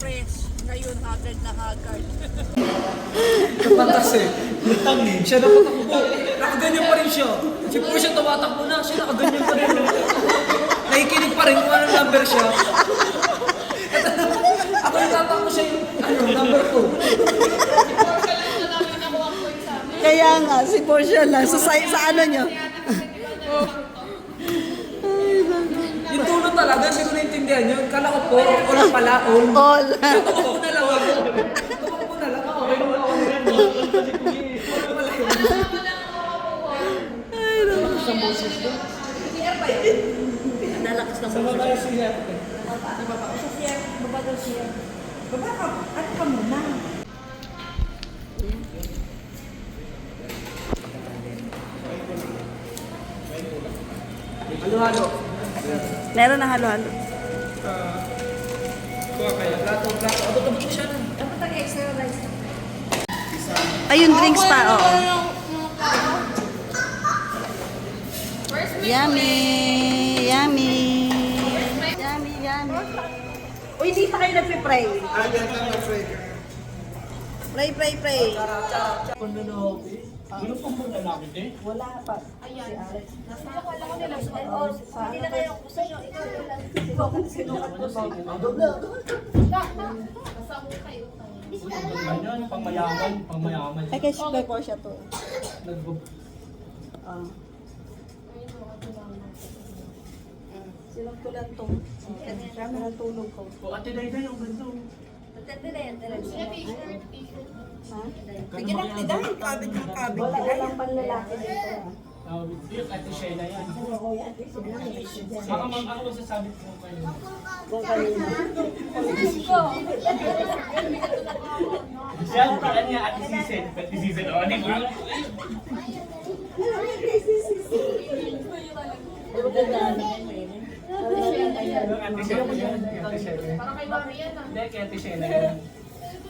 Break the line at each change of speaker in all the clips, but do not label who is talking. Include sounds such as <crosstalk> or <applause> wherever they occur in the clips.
fresh. Ngayon, haggard na haggard.
Kapatas eh. Lutang eh. Siya nakatakbo. Nakaganyan pa rin siya. Si Portia tumatakbo na. Siya nakaganyan pa rin. Nakikinig pa rin kung anong number siya. Ako yung tatakbo siya yung ano, number 2.
Kaya nga, si Portia lang. Sa, sa, sa ano nyo?
Yung tulo talaga, hindi ko naintindihan yun. Kala ko po, lang pala, all. <laughs>
All. <laughs>
Tumakbo na lang ako. Tumakbo na lang ako. Ganun ako rin. Wala yun.
Nalakas na
Sa baba yung siya.
Baba daw siya. Baba ka, ano ka muna?
Halo-halo.
Meron na halo-halo.
Kuha kayo. Plato, plato. Abot-abot ko siya nun.
Dapat ang extra rice.
Ayun, drinks pa, oo. Yummy! Yummy! Yummy, yummy. Uy, hindi pa kayo nagpe-pray. Pray, pray, pray.
Ano pong mga lalaki din?
Wala pa.
Ganyan, pang mayaman, pang mayaman.
Ay, kay kay Portia to.
Nag-
Ah. Silang ko lang to. Kami ng tulong ko.
O, ate Dayday, ang ganda. Oh.
Ha?
Bigyan ng tiday, kabit ng kabit.
Wala walang panlalaki dito. ah.
Ah, yung ate Shena yan. Baka ma'am, ako masasabi ko kayo.
Yung kanina.
Siya, parang niya ate Sisen. Ate Sisen, o, ano ba? Yung ate Shena yan. yung Ate Shena yan.
Parang kay Mami yan ah.
Hindi, kay ate Shena yan.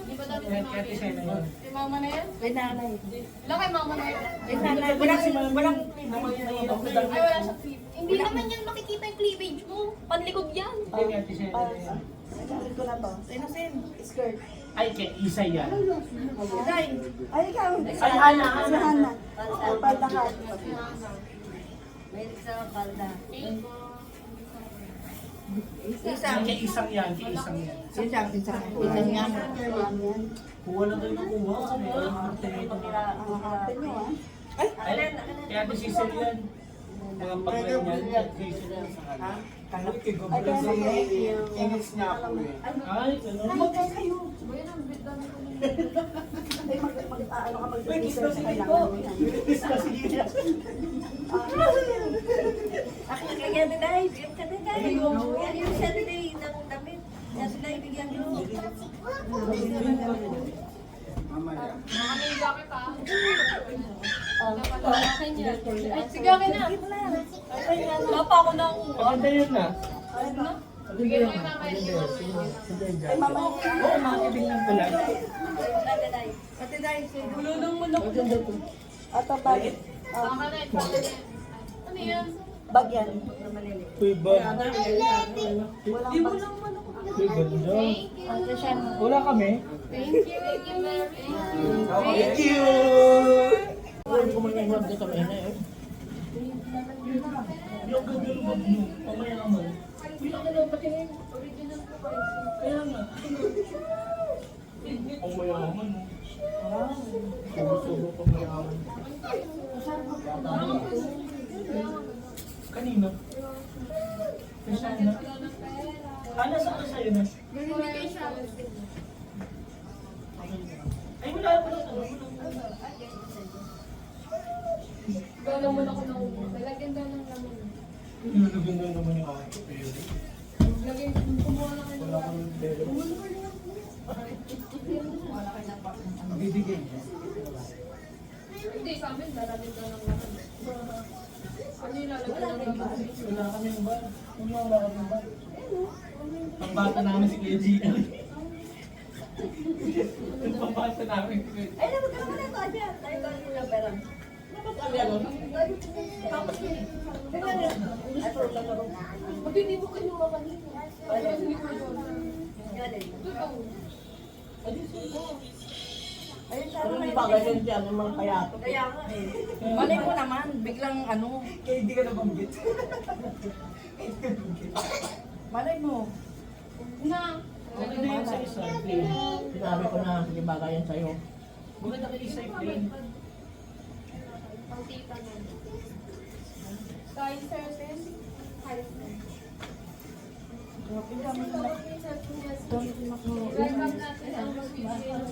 Di ba dami
Kay
kay
kay ate
Mami?
Shena yan.
Kay Mama na yan?
May nanay.
Wala kay Mama na yan?
May nanay. Walang, walang
Ay, wala siyang clip. Hindi naman yan makikita yung cleavage mo. Panlikod yan.
Hindi, kay ate
Ah,
yan.
Sabi ko na to. Sino sin? Skirt.
Ay, kay Isa yan.
Ay, ay ikaw.
Ay, Hana,
Si Hana. Palda ka.
Isa.
Ay, kay Isang yan, kay Isang yan.
Isa, isa. Isa niya.
Kuha lang kayo ng kuha. Ko, ang ate
niyo ah.
Ay, kay ate Sisen yan. Mga pagkain yan, kay ate Sisen yan. Kalap kay
Ay, kaya may
English niya ako eh. Ay, ano?
Magkay kayo.
Ba yan ang bit dami ko
Ay, mag, mag, ah, ano ka mag
Uy, kiss na si
kailangan mo yan.
Kiss na si Gito.
Ako kaya tiday, bigyan ka tiday. Yan yung siya tiday ng damit. Yan sila ibigyan nyo.
Mami yung jacket ah. Dapat ang akin yan. Ay, sige akin na. Wala pa ako nakuha.
Maganda yun na.
Bigyan mo yung mama yung
Ay, mama niya.
Oo, mga kaibigan ko lang.
Pati dahil sa'yo.
Bulunong mo na.
Ato bag. Ah,
Tama na ito. Ano yan?
bag.
Uy, ba?
Walang bag.
Uy, ganda.
Thank you.
Wala kami.
Thank you. Thank you
you! Uy, kumanyaman ka kami na eh. Yung ganda mo. Uy?
Original ko pa.
Kaya nga. Mo. Subo-subo pamayaman. Kanino? Kasi na. Ah, nasa ka sa'yo na? Ay, wala pa lang.
Galang mo na ko nakuha. Lalagyan daw ng laman.
Yung naganda naman yung aking pero.
Lagyan, kumuha na kayo.
Wala kang pero. Bibigay.
Hindi, sa amin, lalagyan daw ng laman. Ano yung lalagyan ng laman?
Wala kami ng kami ng bar. Ang bata namin si Kuya Gian. Ang pambata namin si Kuya
Ay, naman ka naman ito. Aja, tayo ba yung pera? Dapat ang meron.
Ba't hindi mo kinuha kanina? Ba't hindi mo yun? Totoo.
Hindi pa ganyan siya ng mga kaya.
Kaya nga eh.
Malay mo naman, biglang ano,
Kaya hindi ka nabanggit. <laughs>
malay mo.
Na.
Okay na yun sa isa.
Sinabi ko na, sige bagay yan sa'yo.
Maganda ka isa yung plain.
Ang tita na. Kahit certain. Kahit certain. Welcome natin ang mag-video.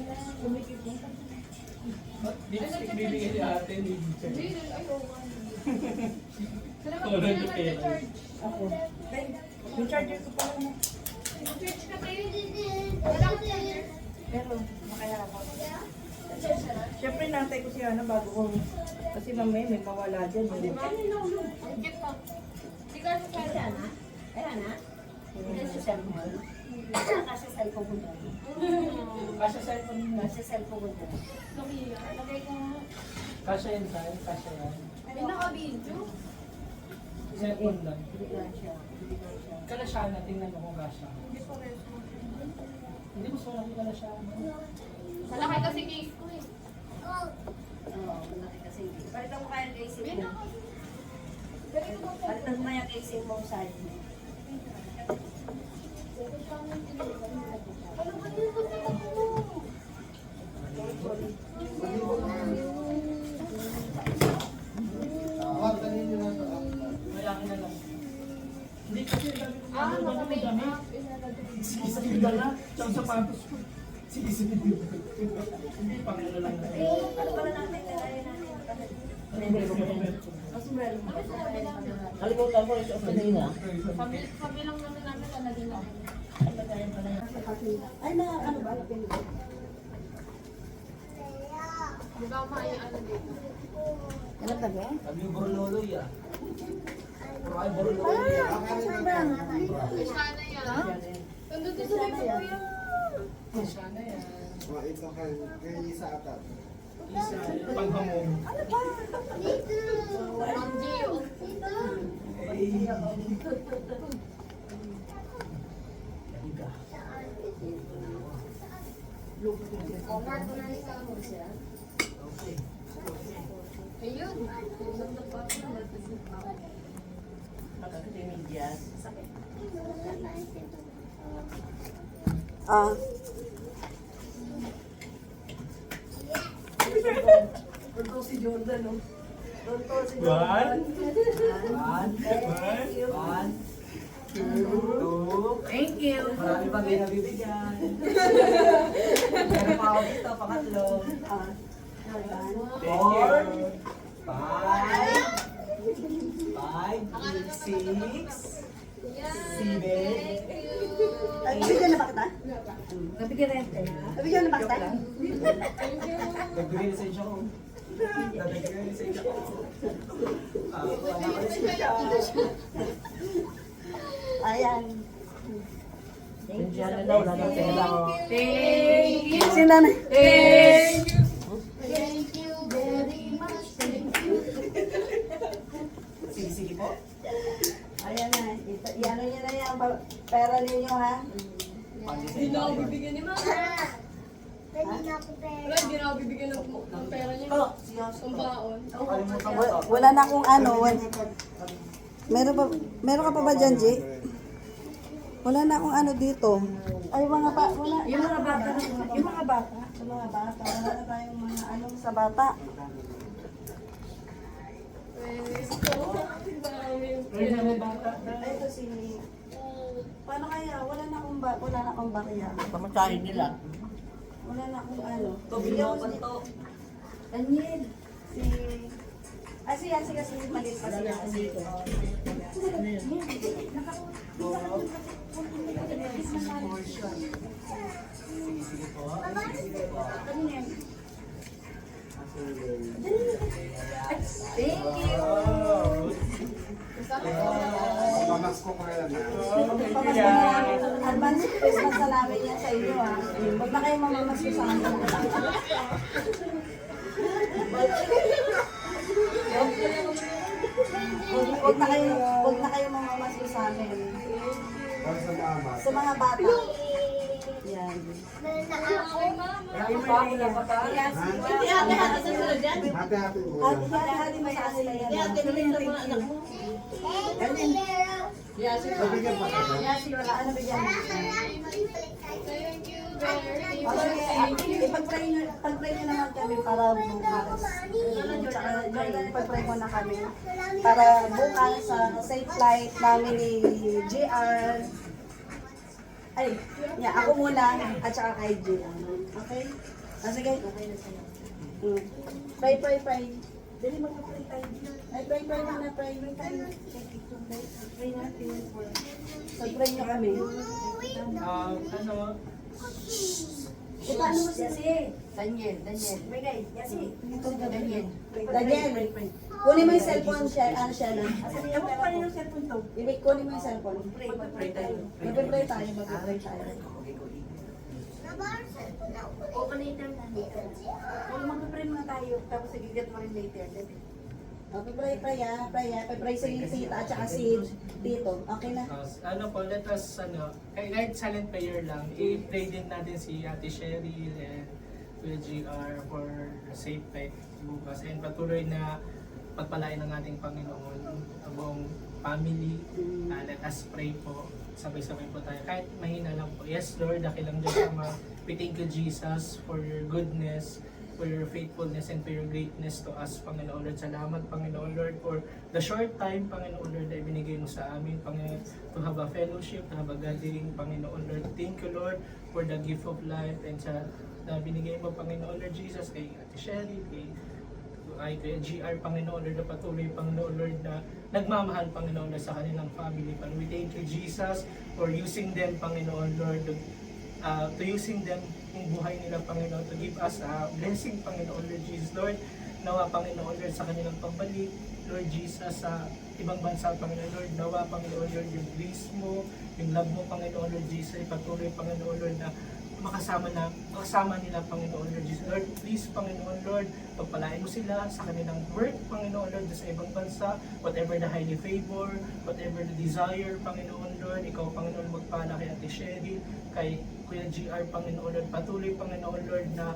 Lipstick bibigyan ni ate ni
Hindi, naman,
Kaya.
Richard.
Ako. Yung charger ko pala mo.
Church ka tayo. Wala akong charger.
Pero, makaya ako. Siyempre, nantay ko siya na bago ko. Kasi mamaya may mawala dyan. eh.
Ang cute pa. Hindi ka sa charger.
Ayan na. Hindi sa cellphone. Kasi cellphone ko doon.
Kasha cellphone mo.
Kasi cellphone ko doon.
Lukia. Lagay ko nga.
Kasha yan tayo, kasha yan.
Ay, naka-video.
Cellphone lang.
Hindi siya. Hindi lang siya.
Kalasya tingnan mo kung kasha.
Hindi pa rin.
Hindi mo sa laki kalasya.
Malaki kasi case ko eh.
Oo, malaki kasi. Palitan mo kaya
Yan
mo. Palitan mo kaya yung casing mo sa akin.
Ano ba yun? Ba't ako?
Malaki na lang. Hindi kasi dami ko
Ah, naka-make up. Ilalagay.
Sige, sige ka na. Tsaka sapatos ko. Sige, sige. Hindi, pang ano lang.
Ano pala natin? Kaya natin. Mas meron mo.
Kalimutan ko ito kanina.
Sabi, sabi lang naman namin na naging.
Ay, na ano ba?
Di ba umaya ano dito?
Ano tabi?
Sabi yung borlolo ya. Ay borlolo ya.
Ay, sana yan. Nandun sa may kuya.
Sana yan.
Mga ito kay isa atat.
Isa, panghamong.
Ang Gio. Ayun.
Kasi medyas.
Ah,
Jordan, no? Totoo si
One.
Jordan.
One. One. One. Two.
Thank you.
Marami pang hindi nabibigyan. Meron pa ako dito, pangatlo.
Ah,
Four. Five. Five. Six. Seven.
nabigyan na ba kita?
Nabigyan rin tayo.
Nabigyan na ba kita?
Nagbigay na sa inyo ko.
Ayan.
Thank you.
Si nanay.
Thank you. Thank you very much. Thank you.
Sige, sige po.
Ayan na. Ito, iano niyo na yan. Pera ninyo ha.
Hindi na ako bibigyan ni Mama. Wala, hindi na ako bibigyan ng, ng pera niya.
Oh,
Ang baon.
Kalimutan mo
Wa- Wala na akong ano. Wala. Meron pa, meron ka pa ba dyan, G? Wala na akong ano dito. Ay, mga ba, wala.
Yung mga bata,
Yung mga bata. Sa mga bata. Wala na tayong mga ano sa bata.
Ay.
Ay, ito si... Paano kaya? Wala na akong ba, wala na akong bakya.
pamasahin nila.
Wala na akong ano.
Bigyan ko to.
Daniel. Si... Ah, si Maliit pa siya. Dito.
Sige, sige po.
Thank you.
Pamax ko kaya na.
Advance Christmas na namin yan sa inyo ah. Huwag na kayong mamamas ko sa amin.
Huwag
na kayo, huwag na kayo mga maso sa amin.
Sa
mga bata. Yan.
Hati-hati mo.
Hati, hati, hati mo sa kanila yan.
Ate bilhin sa mga anak mo.
Nabigyan pa ka ba?
Yasi, wala. Ano bigyan mo?
Thank you
sige, ah, ipag-pray nyo, pag-pray nyo naman kami para bukas. Tsaka, ipag-pray mo na kami. Para bukas sa safe flight namin ni JR. Ay, yeah, ako muna at saka kay JR. Okay? Ah, sige. Mm. Pray, pray, pray. Dali mag-pray tayo. Ay, pray, pray na na, pray. Pray tayo. Pray natin. Pag-pray nyo kami.
Um, ano,
Eh, paano mo siya?
Yasi. Daniel, Daniel. Bigay, Yasi. Daniel.
Daniel, kunin mo yung cellphone siya, ano siya na.
Ewan ko pa rin yung cellphone to.
Ibig kunin mo yung cellphone.
Pray, mag-pray tayo.
Mag-pray tayo, mag-pray tayo.
Openator na dito. Kung mag-pray muna tayo, tapos igigat mo rin later.
Okay, pray, pray ah, pray ah. Pray si tita at saka si tito. Okay na?
uh, ano po, let us, ano, kahit silent prayer lang, i-pray din natin si Ate Sherry and Kuya GR for safe flight bukas and patuloy na pagpalain ng ating Panginoon ang buong family. Uh, let us pray po. Sabay-sabay po tayo. Kahit mahina lang po. Yes, Lord, dakilang Diyos Ama. We thank you, Jesus, for your goodness, for your faithfulness, and for your greatness to us, Panginoon Lord. Salamat, Panginoon Lord, for the short time, Panginoon Lord, na ibinigay mo sa amin, Panginoon, to have a fellowship, to have a gathering, Panginoon Lord. Thank you, Lord, for the gift of life and sa na binigay mo, Panginoon Lord Jesus, kay Ate Sherry, kay ay kay GR, Panginoon Lord, na patuloy, Panginoon Lord, na nagmamahal, Panginoon Lord, sa kanilang family. Panginoon, we thank you, Jesus, for using them, Panginoon Lord, uh, to using them yung buhay nila, Panginoon, to give us a blessing, Panginoon Lord Jesus, Lord, nawa, Panginoon Lord, sa kanilang pagbalik, Lord Jesus, sa ibang bansa, Panginoon Lord, nawa, Panginoon Lord, yung grace mo, yung love mo, Panginoon Lord Jesus, ay patuloy, Panginoon Lord, na makasama na makasama nila Panginoon Lord Jesus. Lord, please Panginoon Lord, pagpalain mo sila sa kanilang work, Panginoon Lord, sa ibang bansa, whatever the highly favor, whatever the desire, Panginoon Lord, ikaw Panginoon magpala kay Ate Sherry, kay Kuya GR, Panginoon Lord, patuloy Panginoon Lord na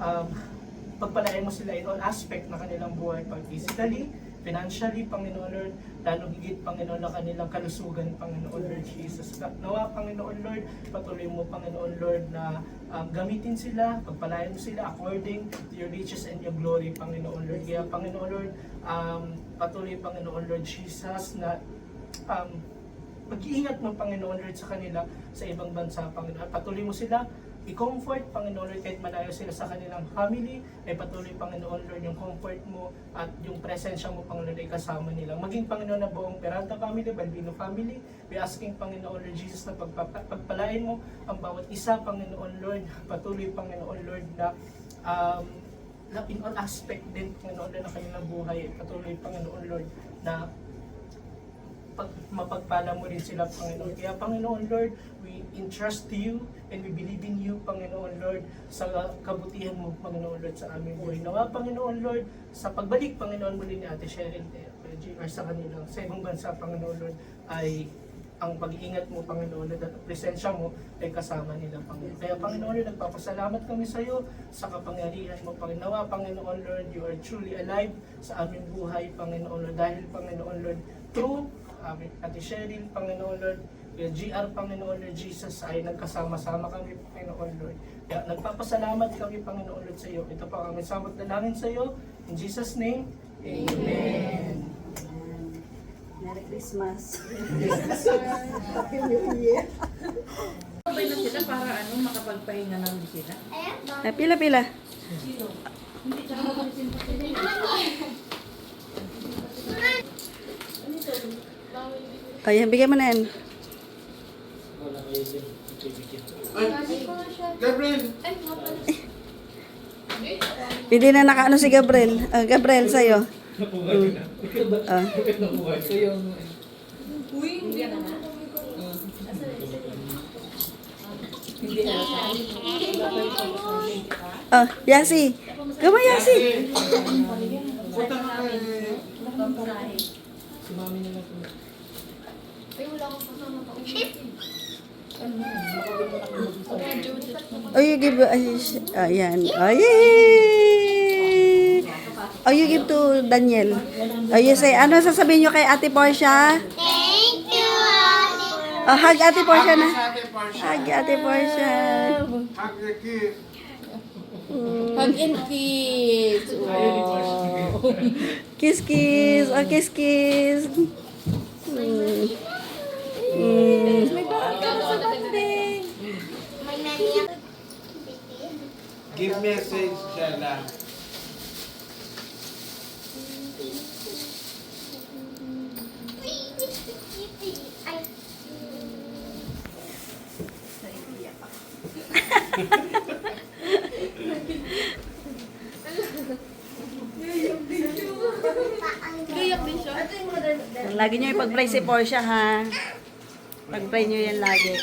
um, pagpalain mo sila in all aspect na kanilang buhay, pag physically, financially, Panginoon Lord, lalo higit, Panginoon, na kanilang kalusugan, Panginoon Lord Jesus. Nawa, Panginoon Lord, patuloy mo, Panginoon Lord, na um, gamitin sila, pagpalain mo sila according to your riches and your glory, Panginoon Lord. Kaya, Panginoon Lord, um, patuloy, Panginoon Lord Jesus, na um, mag-iingat mo, Panginoon Lord, sa kanila sa ibang bansa, Panginoon. Patuloy mo sila i-comfort, Panginoon Lord, kahit malayo sila sa kanilang family, ay patuloy, Panginoon Lord, yung comfort mo at yung presensya mo, Panginoon, ay kasama nila. Maging, Panginoon, na buong Peralta family, Balbino family, we asking, Panginoon Lord Jesus, na pagpalain mo ang bawat isa, Panginoon Lord, patuloy, Panginoon Lord, na um, in all aspect din, Panginoon Lord, ng kanilang buhay, ay patuloy, Panginoon Lord, na mapagpala mo rin sila, Panginoon. Kaya, Panginoon Lord, we entrust to you and we believe in you, Panginoon Lord, sa kabutihan mo, Panginoon Lord, sa aming buhay. Nawa, Panginoon Lord, sa pagbalik, Panginoon muli ni Ate Cheryl, eh, or sa kanilang, sa ibang bansa, Panginoon Lord, ay ang pag-iingat mo, Panginoon at presensya mo ay kasama nila, Panginoon. Kaya, Panginoon Lord, nagpapasalamat kami sa iyo sa kapangyarihan mo, Panginoon. Nawa, Panginoon Lord, you are truly alive sa aming buhay, Panginoon Lord. Dahil, Panginoon Lord, through amin, Ate Cheryl, Panginoon Lord, Kuya GR, Panginoon Lord Jesus, ay nagkasama-sama kami, Panginoon Lord. Kaya nagpapasalamat kami, Panginoon Lord, sa iyo. Ito po ang aming samot na langin sa iyo. In Jesus' name, Amen.
Merry Christmas.
Happy New Year. Sabay na sila para ano, makapagpahinga lang sila.
Ah, pila, pila. Ayan, bigyan mo na yan.
Gabriel!
Hindi na nakaano si Gabriel. Ah, Gabriel, sa'yo. Ah.
Na na.
Ah, Yasi. On, Yasi.
Punta ka kay...
Ay, wala akong kasama pa.
Oh, you give, ay, sh- ayan. Ay, Oh, you give to Daniel. Oh, you say, ano sasabihin nyo kay Ate Portia?
Thank you,
Oh, hug Ate Portia na.
Ate.
Hug Ate Portia.
Hug the kid.
Hug and kiss. Wow.
Kiss, kiss. Oh, kiss, kiss. Mm. Mm.
May menu.
Give message, Shella.
Ay.
Iyak din siya.
Lagi nyo ipag-pray si Portia, ha? Pag-pray nyo yan lagi.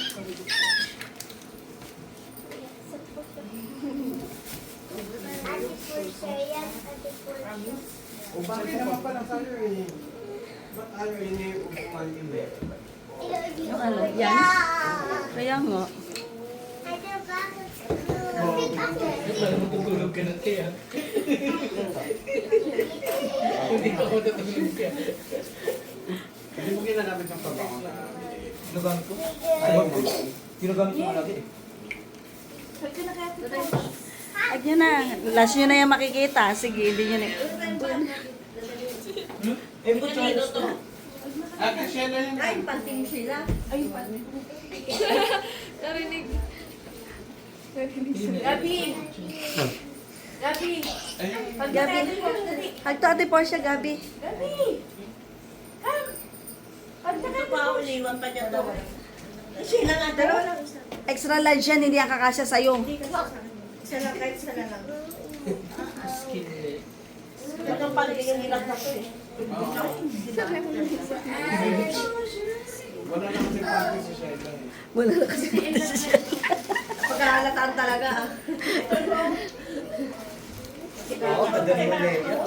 O bakit naman pala sa'yo eh? Ba't ayaw iniupuan yun eh?
Yung ano, yan. Kaya nga.
Matutulog ka na kaya. Hindi ka matutulog kaya.
Hindi mo ginagamit ng pabango na
Ginagamit ko? Ginagamit ko lagi eh.
Huwag nyo na. Last nyo na yan makikita. Sige, hindi nyo na.
Eh, po Charles to.
Ate Shella yun.
Ay, panting sila.
Narinig. Gabi! Gabi!
Gabi. Hug to Ate Portia, Gabi.
Ito pa ako, iniwan pa niya to. Sila nga, dalawa lang. Isa
Extra large yan, hindi yan kakasya sa'yo.
Isa lang, kahit isa na lang.
Skin eh.
Ito ang pantingin nila na to eh.
Wala na kasi practice si Shella eh.
Wala na kasi siya.
Pagkahalataan talaga ah.
Oo, ganda mo Leia.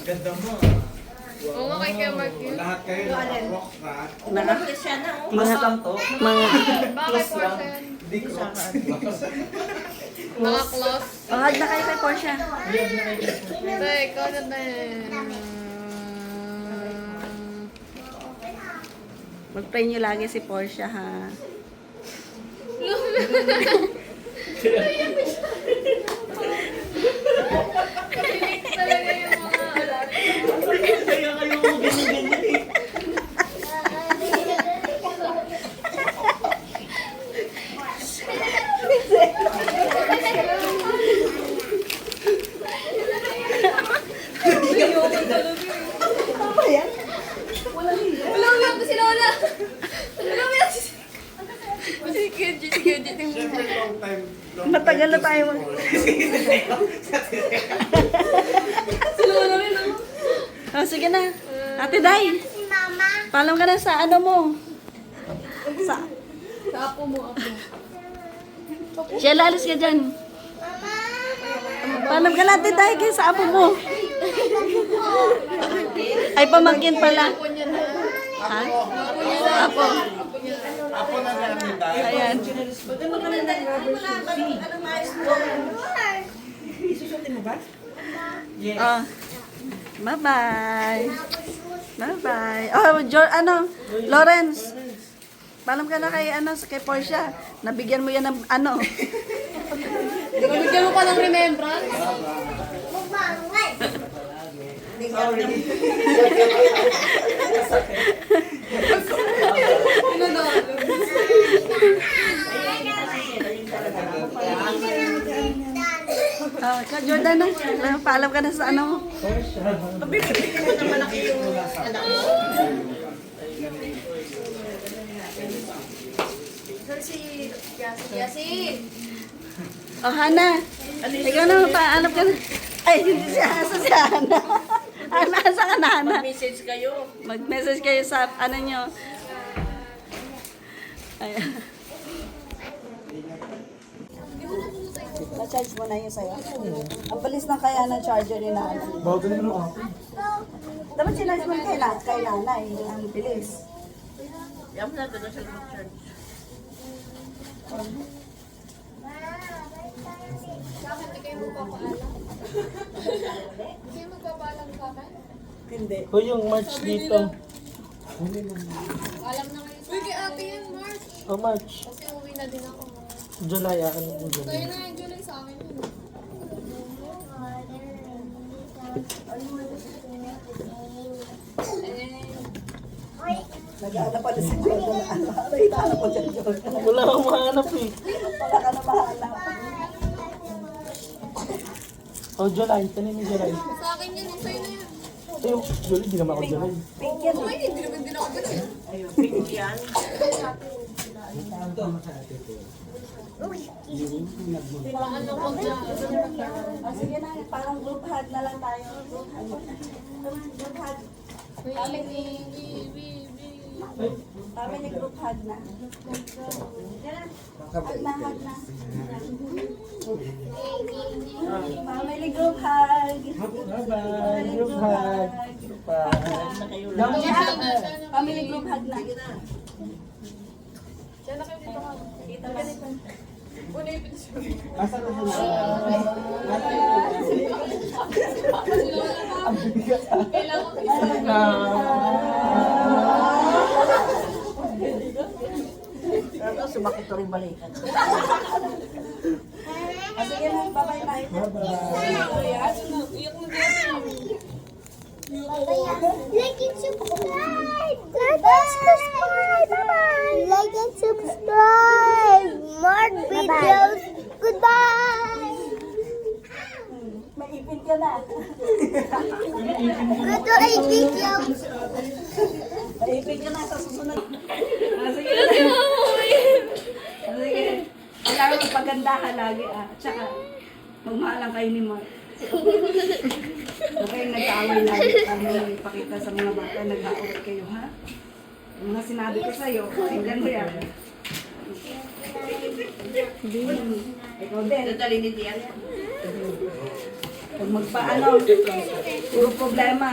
Ganda mo.
Oo nga kay Kuya Mark yun.
Lahat kayo naka-rock na.
Naka,
Bakit siya na oh.
mga, mga,
Bakit Portia yan?
Hindi ko.
Mga close.
oh, hug na kayo kay Portia.
Ito, ikaw na din.
Mag-pray nyo lagi si Portia, ha? <laughs>
Talaga yung mga alaga. Walang umiyak ko si Lola. Walang umiyak si Si Kenji, si Kenji.
Siyempre, long time. long
Matagal na
time
tayo
to
mag-
see
Si Lola rin ako.
Oh, sige na. Ate Day,
Si Mama.
paalam ka na sa ano mo. Sa,
Sa apo mo, apo.
siya lalis ka dyan.
Mama.
Paalam ka na, Ate Day, kaya sa apo mo. Ay, pamangkin pala.
Apo niya na.
Ha?
Apo niya na.
Apo.
Na.
Na namin tayo.
Ayan.
Mo?
Isusutin mo ba?
Oh. Bye-bye. Bye-bye. Oh, Jor, ano, Lawrence. Paalam ka na kay, ano, kay Portia. Nabigyan mo yan ng, ano.
Bigyan mo pa ng remembrance.
Bumangay. <laughs>
Oh, Jordan na. Paalam ka na sa ano mo.
Yasi.
Oh, Hana. Ikaw na, paalam ka na. Ay, hindi si Asa, si Hana. Hana, asa ka na, Hana?
Message kayo.
Mag-message kayo sa, ano nyo. Ayan. Na-charge mo na yun sa'yo. Ang balis ng kaya ng charger ni Nana.
Bago na ako.
Dapat sinabi mo kay, na, kay nanay, ang bilis.
Yam na doon sa church.
Bakit di kayo magpapaalam? Hindi magpapaalam sa akin?
Hindi.
O yung March dito.
Alam na kayo Uy, kay ate yan, March.
O March.
Kasi uwi na din ako.
July, ah, ano yung July?
na yung July sa akin yun.
Nag-aala pa na si Jordan na ano. Nakita na po Jordan.
Wala akong mahanap eh.
Wala ka na mahanap.
O July, tanin ni July.
Sa akin yung sa'yo na.
Eh, yung July, di naman ako July.
Pink yan.
Uy, hindi naman din ako siya?
Ayun, pink yan.
Ano ko?
Ah, sige na, parang group hug na lang tayo. Group hug. Group hug.
Baby, baby.
Family group hug na. Hug na, hug na. Family group hug.
Bye-bye. Group hug.
Family group hug na.
Diyan na kayo dito.
Kita dito.
Una yung picture.
Asa na sa
Kailangan ko.
Pero sumakit ko rin balikan.
Sige na, bye-bye na.
Like and subscribe. Like and subscribe. Bye-bye. Like and subscribe. More videos. Goodbye.
Maipit ka na.
Good to eight videos.
Maipit ka na sa susunod. Ah, sige na. Ah, sige. Kailangan magpagandahan lagi ah. Tsaka, magmahalan kayo ni Mark. Huwag kayong nag-aaway lagi kami ipakita sa mga bata, nag-aaway kayo, ha? Yung mga sinabi ko sa'yo, tingnan mo yan. Ikaw din.
Dadali ni Tian.
Pag magpaano, puro problema.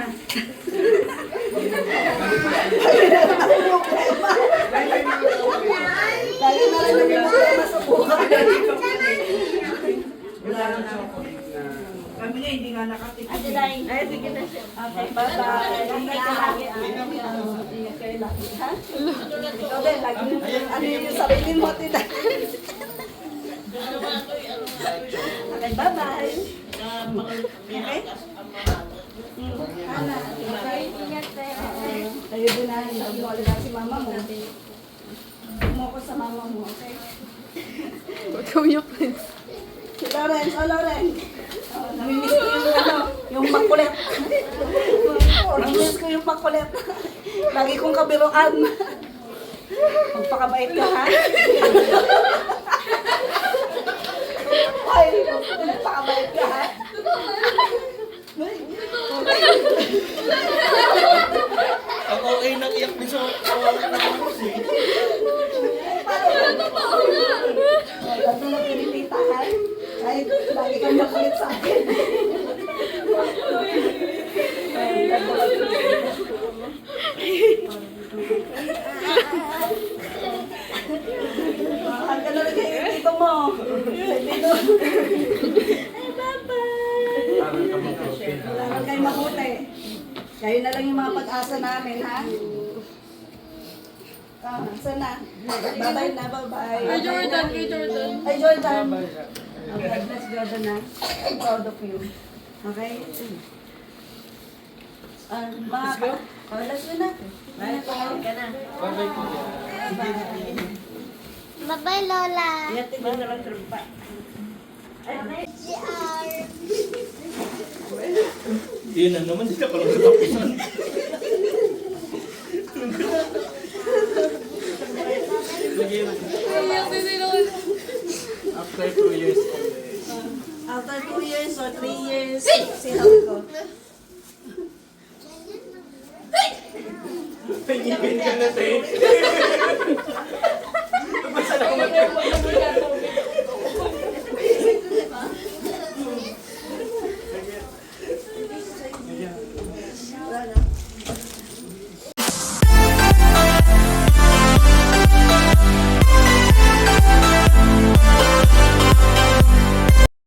Lagi na lang yung problema sa buhay. Kami nga hindi nga nakatipid. Ate Day. Ay, sige na siya. Okay, bye-bye. Ikaw din, lagi mo. Ano yung sarili mo, Day? Okay, bye-bye. Okay? Ana, okay? Tayo din na, hindi mo alala si mama mo. Mo ko sa mama mo, okay? Si Lawrence, oh Lawrence. Namimiss ko yung ano, yung makulit. namimiss ko yung makulit. Lagi kong kabiruan. Magpakabait ka, ha? Ay, magpakabait ka, ha?
Ako ay nag-iyak din sa kawalan ng kursi.
Lagi na pinipitahan. Ay, lagi kang makulit sa akin. Mahal ka na rin kayo dito mo. Dito. Ay, bye-bye. Kailangan kayo mabuti. Kayo na pag-asa namin, ha? Ah, sana. Bye-bye na, bye-bye.
Ay, Jordan, kay Jordan.
Ay, Jordan. God bless Jordan na. I'm proud of you. Okay? Ah, mga ka. Oh, let's go na. Bye po.
Bye-bye po.
Bye-bye, Lola.
Ingat mo na lang trumpa.
CR.
Yun na naman, hindi ka pala natapusan.
Iyak din si Lola.
After two years.
After two years or three years, si Hong ko.
Tingin ka na, Tay. <laughs> Basta na